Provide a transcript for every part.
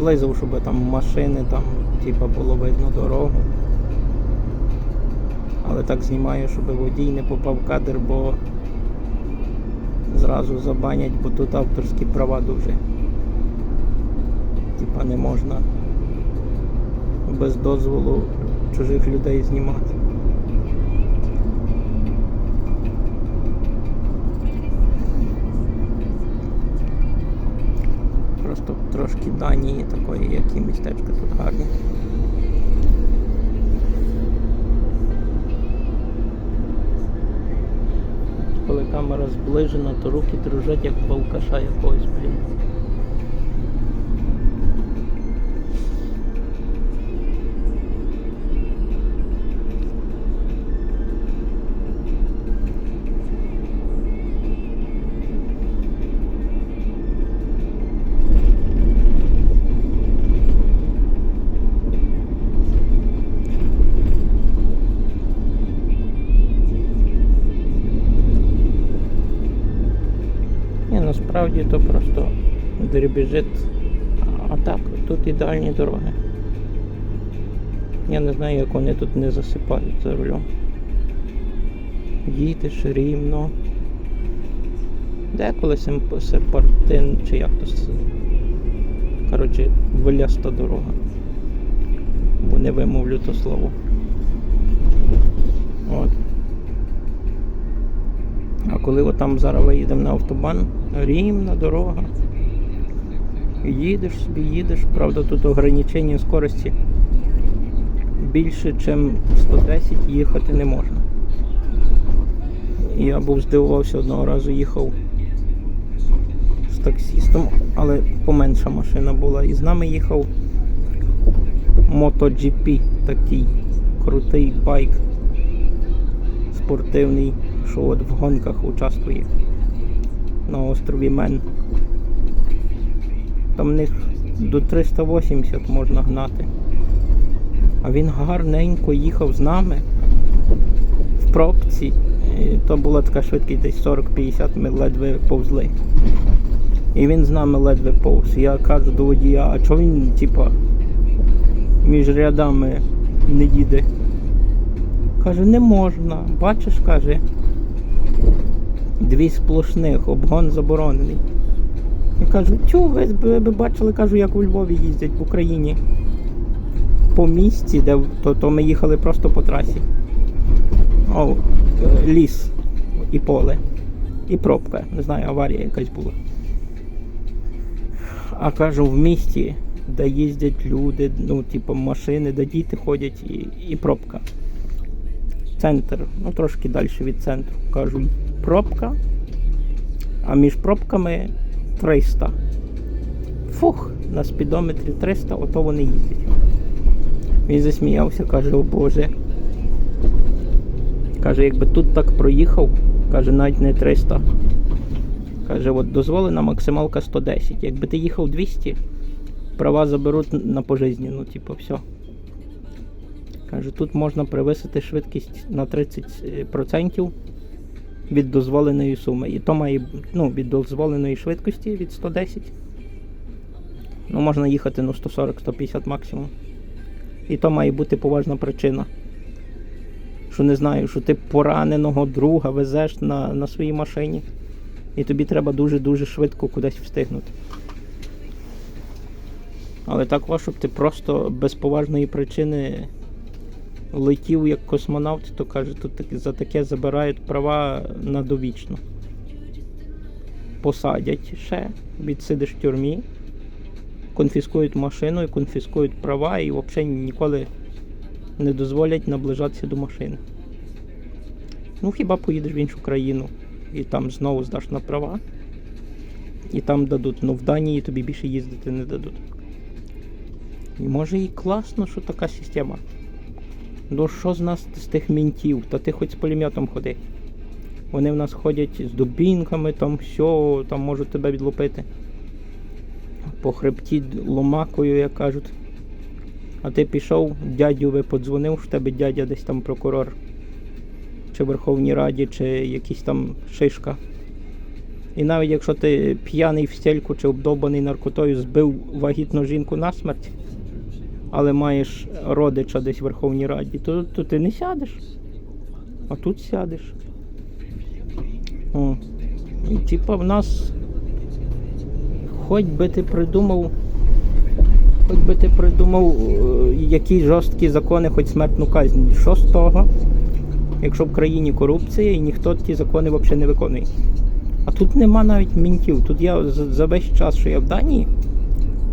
зблизив, щоб там машини, там, типа, було видно дорогу. Але так знімаю, щоб водій не попав в кадр, бо зразу забанять, бо тут авторські права дуже. Типа не можна без дозволу чужих людей знімати. Трошки Данії такої, як і містечка тут гарні. Коли камера зближена, то руки дрожать як балкаша якогось, блін. Насправді то просто дребіжить. А так, тут ідеальні дороги. Я не знаю, як вони тут не засипають за рулем. Їдеш рівно. Деколи серпантин, чи як то Коротше, виляста дорога. Бо не вимовлю то слово. От. А коли отам зараз виїдемо на автобан, рівна дорога. Їдеш собі, їдеш, правда тут ограничення скорості більше, ніж 110 їхати не можна. Я був здивувався одного разу їхав з таксістом, але поменша машина була. І з нами їхав MotoGP, такий крутий байк спортивний, що от в гонках участвує на острові Мен. Там в них до 380 можна гнати. А він гарненько їхав з нами в пробці. І то була така швидкість десь 40-50, ми ледве повзли. І він з нами ледве повз. Я кажу до водія, а чого він, типа, між рядами не їде? Каже, не можна. Бачиш, каже, дві сплошних, обгон заборонений. Я кажу, чу, ви, б- бачили, кажу, як у Львові їздять в Україні. По місці, де то, то ми їхали просто по трасі. О, ліс і поле. І пробка. Не знаю, аварія якась була. А кажу, в місті, де їздять люди, ну, типу, машини, де діти ходять, і, і пробка центр, ну трошки далі від центру. Кажу, пробка, а між пробками 300. Фух, на спідометрі 300, ото вони їздять. Він засміявся, каже, о Боже. Каже, якби тут так проїхав, каже, навіть не 300. Каже, от дозволена максималка 110. Якби ти їхав 200, права заберуть на пожизненну, типу, все. Каже, тут можна перевисити швидкість на 30% від дозволеної суми. І то має ну, від дозволеної швидкості від 110. Ну, можна їхати ну, 140-150 максимум. І то має бути поважна причина. Що не знаю, що ти пораненого друга везеш на, на своїй машині. І тобі треба дуже-дуже швидко кудись встигнути. Але так важко, щоб ти просто без поважної причини летів як космонавт, то каже, тут за таке забирають права на довічно. Посадять ще, відсидиш в тюрмі, конфіскують машину і конфіскують права і взагалі ніколи не дозволять наближатися до машини. Ну, хіба поїдеш в іншу країну і там знову здаш на права, і там дадуть. Ну в Данії тобі більше їздити не дадуть. І може і класно, що така система. Ну що з нас з тих мінтів? Та ти хоч з пулеметом ходи. Вони в нас ходять з дубінками, там все, там можуть тебе відлупити. По хребті ломакою, як кажуть. А ти пішов, дядю ви подзвонив, в тебе дядя десь там прокурор. Чи в Верховній Раді, чи якийсь там шишка. І навіть якщо ти п'яний в стельку чи обдовбаний наркотою збив вагітну жінку насмерть, але маєш родича десь в Верховній Раді, то, то ти не сядеш. А тут сядеш. О. І типа в нас хоч би ти придумав, хоч би ти придумав, е, які жорсткі закони, хоч смертну казнь. Що з того, якщо в країні корупція і ніхто ті закони взагалі не виконує? А тут нема навіть мінтів. Тут я за за весь час, що я в Данії,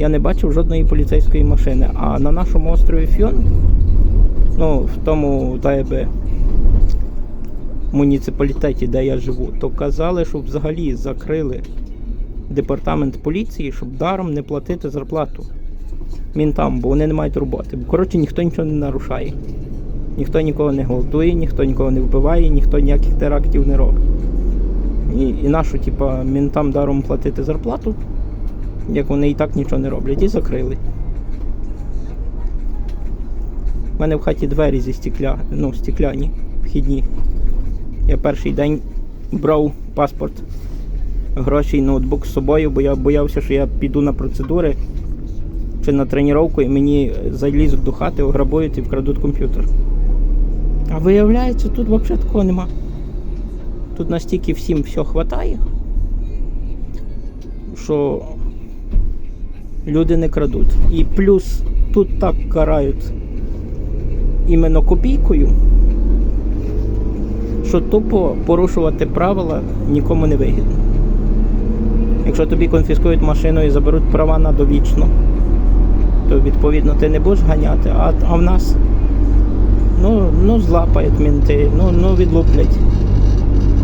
я не бачив жодної поліцейської машини. А на нашому острові Фьон, ну, в тому якби, муніципалітеті, де я живу, то казали, що взагалі закрили департамент поліції, щоб даром не платити зарплату мінтам, бо вони не мають роботи. Бо коротше ніхто нічого не нарушає. Ніхто нікого не голодує, ніхто нікого не вбиває, ніхто ніяких терактів не робить. І, і нашу, типа, мінтам даром платити зарплату, як вони і так нічого не роблять, і закрили. У мене в хаті двері зі стекля, ну, стекляні, вхідні. Я перший день брав паспорт, гроші і ноутбук з собою, бо я боявся, що я піду на процедури чи на тренування і мені залізуть до хати, ограбують і вкрадуть комп'ютер. А виявляється, тут взагалі такого нема. Тут настільки всім все хватає, що люди не крадуть. І плюс тут так карають іменно копійкою, що тупо порушувати правила нікому не вигідно. Якщо тобі конфіскують машину і заберуть права на довічно, то відповідно ти не будеш ганяти, а, а в нас ну, ну злапають мінти, ну, ну відлуплять.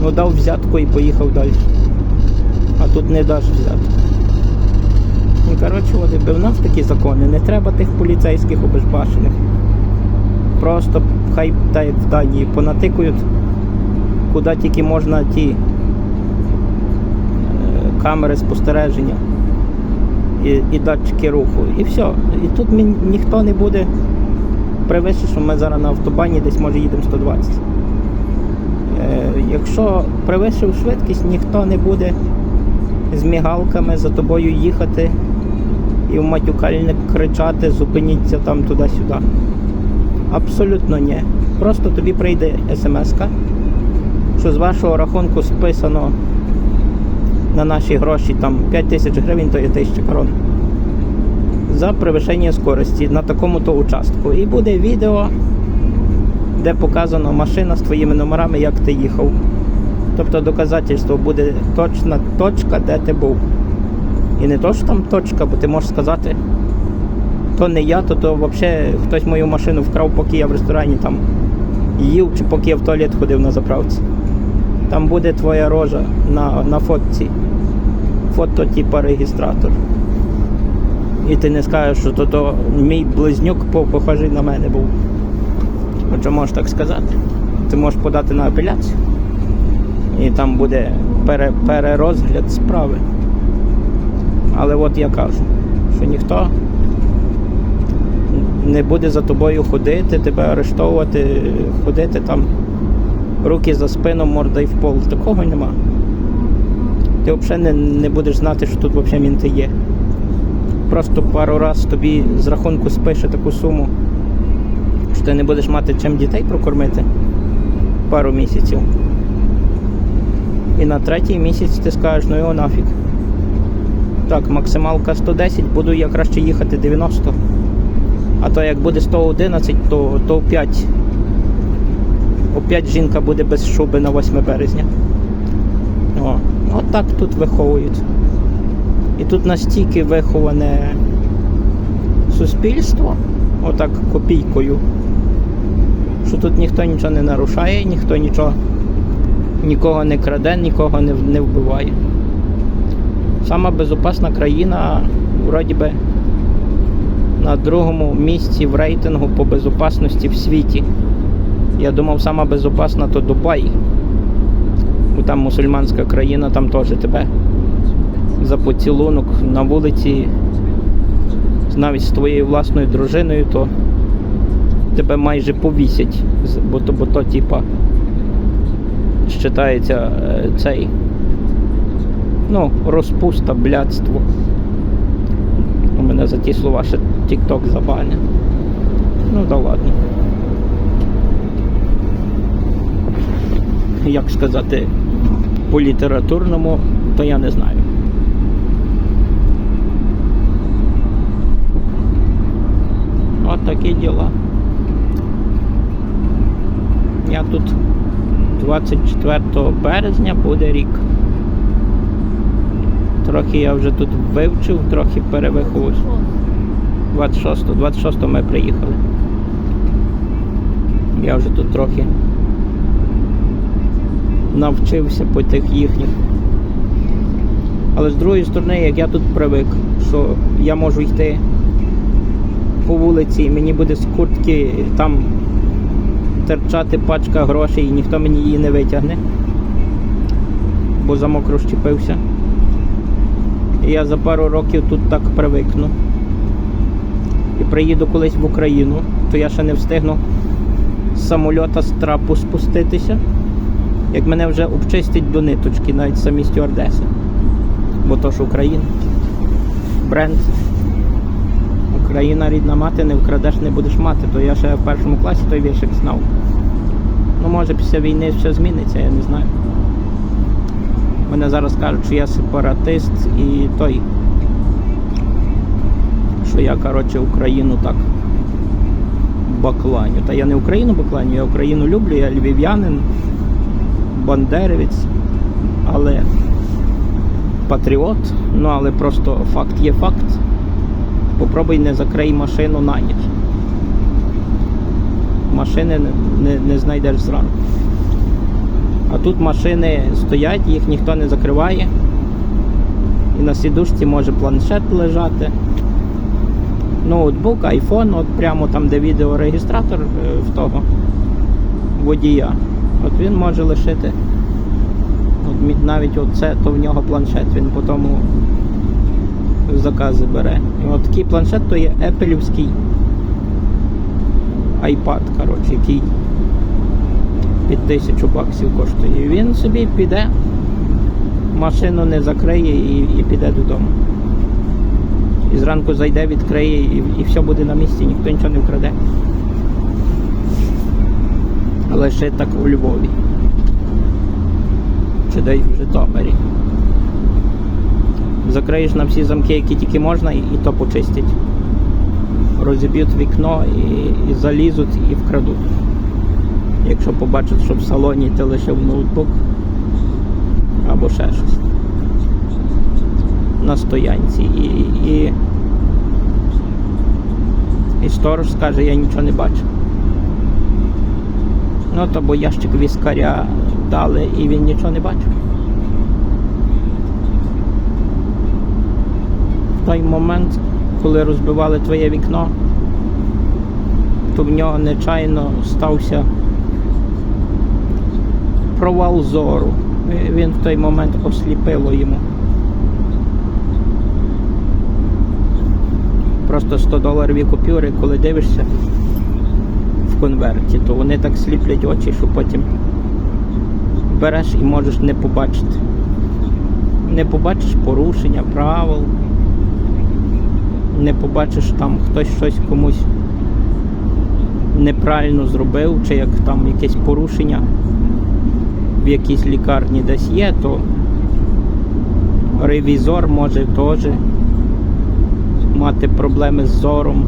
Ну дав взятку і поїхав далі. А тут не даш взятку. Ну, коротше, от якби в нас такі закони, не треба тих поліцейських обезбашених. Просто хай так як понатикують, куди тільки можна ті е, камери спостереження і, і датчики руху. І все. І тут мі- ніхто не буде привище, що ми зараз на автобані десь може їдемо 120. Е, якщо перевищив швидкість, ніхто не буде з мігалками за тобою їхати і в матюкальник кричати, зупиніться там туди-сюди. Абсолютно ні. Просто тобі прийде смс-ка, що з вашого рахунку списано на наші гроші там 5 тисяч гривень, то є 1000 крон. За перевищення скорості на такому-то участку. І буде відео де показано машина з твоїми номерами, як ти їхав. Тобто доказательство буде точна точка, де ти був. І не то, що там точка, бо ти можеш сказати, то не я, то то взагалі хтось мою машину вкрав, поки я в ресторані там їв, чи поки я в туалет ходив на заправці. Там буде твоя рожа на, на фотці. Фото типа реєстратор. І ти не скажеш, що то, то мій близнюк похожий на мене був. Якщо можеш так сказати, ти можеш подати на апеляцію. І там буде пере, перерозгляд справи. Але от я кажу, що ніхто не буде за тобою ходити, тебе арештовувати, ходити там, руки за спину, морда й в пол. Такого нема. Ти взагалі не, не будеш знати, що тут взагалі мінти є. Просто пару раз тобі з рахунку спише таку суму що ти не будеш мати чим дітей прокормити пару місяців. І на третій місяць ти скажеш, ну його нафіг. Так, максималка 110, буду я краще їхати 90. А то як буде 111, то, то 5. Опять жінка буде без шуби на 8 березня. О, от так тут виховують. І тут настільки виховане суспільство, отак копійкою, що тут ніхто нічого не нарушає, ніхто нічого, нікого не краде, нікого не, не вбиває. Сама безопасна країна, вроді би, на другому місці в рейтингу по безопасності в світі. Я думав, сама безопасна то Дубай. Бо там мусульманська країна, там теж тебе за поцілунок на вулиці навіть з твоєю власною дружиною, то тебе майже повісять, бо то, бо то, типа, считається е, цей Ну, розпуста, блядство. У мене за ті слова ще TikTok забаня. Ну да ладно. Як сказати по літературному, то я не знаю. От такі діла. Я тут 24 березня буде рік. Трохи я вже тут вивчив, трохи перевиховувався. 26 26 ми приїхали. Я вже тут трохи навчився по тих їхніх. Але з другої сторони, як я тут привик, що я можу йти по вулиці і мені буде з куртки там терчати пачка грошей і ніхто мені її не витягне, бо замок розчепився. Я за пару років тут так привикну. І приїду колись в Україну, то я ще не встигну з самольота з трапу спуститися, як мене вже обчистять до ниточки, навіть самі стюардеси. Бо то ж Україна. Бренд. Україна рідна мати, не вкрадеш, не будеш мати. То я ще в першому класі той віршик знав. Ну, може, після війни все зміниться, я не знаю. Мене зараз кажуть, що я сепаратист і той. Що я, коротше, Україну так бакланю. Та я не Україну бакланю, я Україну люблю, я львів'янин, бандерівець, але патріот, ну але просто факт є факт. Попробуй не закрий машину на ніч. Машини не, не, не знайдеш зранку. А тут машини стоять, їх ніхто не закриває. І на сідушці може планшет лежати. Ноутбук, айфон, от прямо там, де відеорегістратор е, в того водія. От він може лишити. От навіть оце, то в нього планшет, він по тому закази бере. І от такий планшет то є Apple'івський iPad, коротше, який під тисячу баксів коштує. Він собі піде, машину не закриє і, і піде додому. І зранку зайде, відкриє і, і все буде на місці, ніхто нічого не вкраде. Але ще так у Львові. Чи десь в Житомирі. Закриєш на всі замки, які тільки можна, і, і то почистять. Розіб'ють вікно і, і залізуть і вкрадуть. Якщо побачать, що в салоні ти лишив ноутбук або ще щось. На стоянці. І, і, і сторож скаже, я нічого не бачу. Ну то бо ящик віскаря дали і він нічого не бачив. В той момент, коли розбивали твоє вікно, то в нього нечайно стався провал зору. Він в той момент осліпило йому. Просто 100 доларів купюри, коли дивишся в конверті, то вони так сліплять очі, що потім береш і можеш не побачити. Не побачиш порушення правил, не побачиш там хтось щось комусь неправильно зробив, чи як там якесь порушення в якійсь лікарні десь є, то ревізор може теж мати проблеми з зором,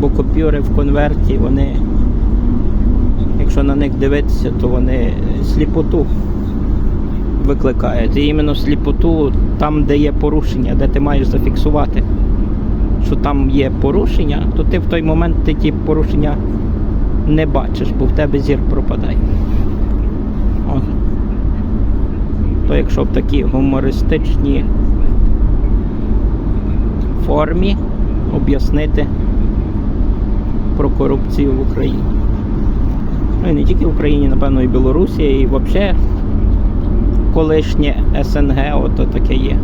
бо купюри в конверті, вони, якщо на них дивитися, то вони сліпоту викликають. І іменно сліпоту там, де є порушення, де ти маєш зафіксувати, що там є порушення, то ти в той момент ти ті порушення не бачиш, бо в тебе зір пропадає. От. То якщо в такій гумористичній формі об'яснити про корупцію в Україні. Ну і не тільки в Україні, напевно, і Білорусі, і взагалі колишнє СНГ ото таке є.